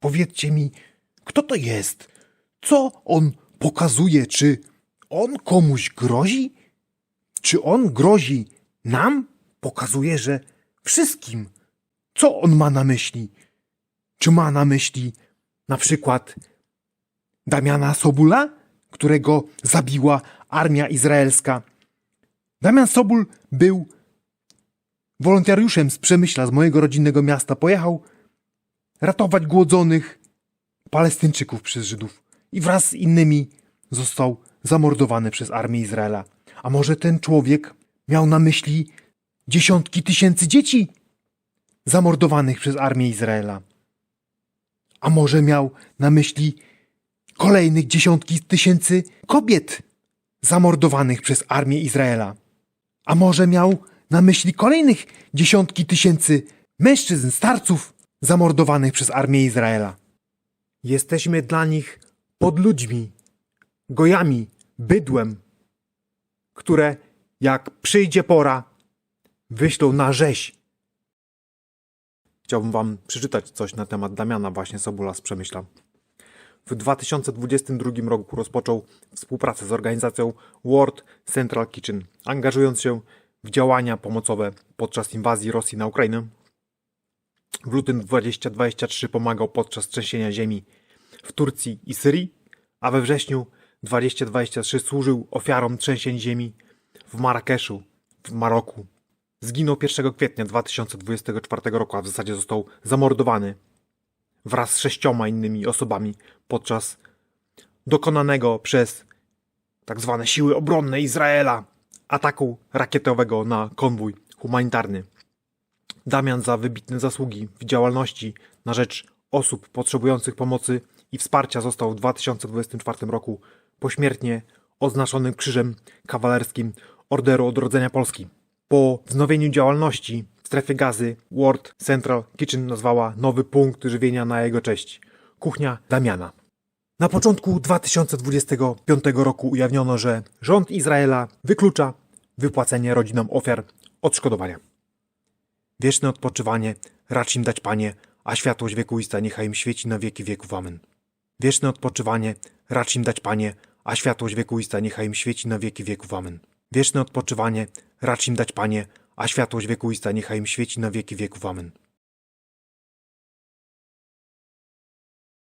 Powiedzcie mi, kto to jest? Co on pokazuje? Czy on komuś grozi? Czy on grozi nam? Pokazuje, że wszystkim. Co on ma na myśli? Czy ma na myśli na przykład Damiana Sobula, którego zabiła armia izraelska? Damian Sobul był wolontariuszem z Przemyśla, z mojego rodzinnego miasta. Pojechał ratować głodzonych Palestyńczyków przez Żydów i wraz z innymi został zamordowany przez armię Izraela. A może ten człowiek miał na myśli dziesiątki tysięcy dzieci zamordowanych przez armię Izraela? A może miał na myśli kolejnych dziesiątki tysięcy kobiet zamordowanych przez armię Izraela? A może miał na myśli kolejnych dziesiątki tysięcy mężczyzn, starców zamordowanych przez armię Izraela? Jesteśmy dla nich podludźmi, gojami, bydłem, które jak przyjdzie pora, wyślą na rzeź. Chciałbym wam przeczytać coś na temat Damiana właśnie Sobula z Przemyśla. W 2022 roku rozpoczął współpracę z organizacją World Central Kitchen, angażując się w działania pomocowe podczas inwazji Rosji na Ukrainę. W lutym 2023 pomagał podczas trzęsienia ziemi w Turcji i Syrii, a we wrześniu 2023 służył ofiarom trzęsień ziemi w Marrakeszu, w Maroku. Zginął 1 kwietnia 2024 roku, a w zasadzie został zamordowany wraz z sześcioma innymi osobami podczas dokonanego przez tak zwane siły obronne Izraela ataku rakietowego na konwój humanitarny. Damian za wybitne zasługi w działalności na rzecz osób potrzebujących pomocy i wsparcia został w 2024 roku pośmiertnie oznaczonym krzyżem kawalerskim Orderu Odrodzenia Polski. Po wznowieniu działalności w strefie gazy World Central Kitchen nazwała nowy punkt żywienia na jego cześć Kuchnia Damiana. Na początku 2025 roku ujawniono, że rząd Izraela wyklucza wypłacenie rodzinom ofiar odszkodowania. Wieczne odpoczywanie racz im dać, Panie, a światłość wiekuista niechaj im świeci na wieki wieków. Amen. Wieczne odpoczywanie racz im dać, Panie, a światłość wiekuista niechaj im świeci na wieki wieków. Amen. Wieczne odpoczywanie racz im dać, Panie, a światłość wiekuista niechaj im świeci na wieki wieków. Amen.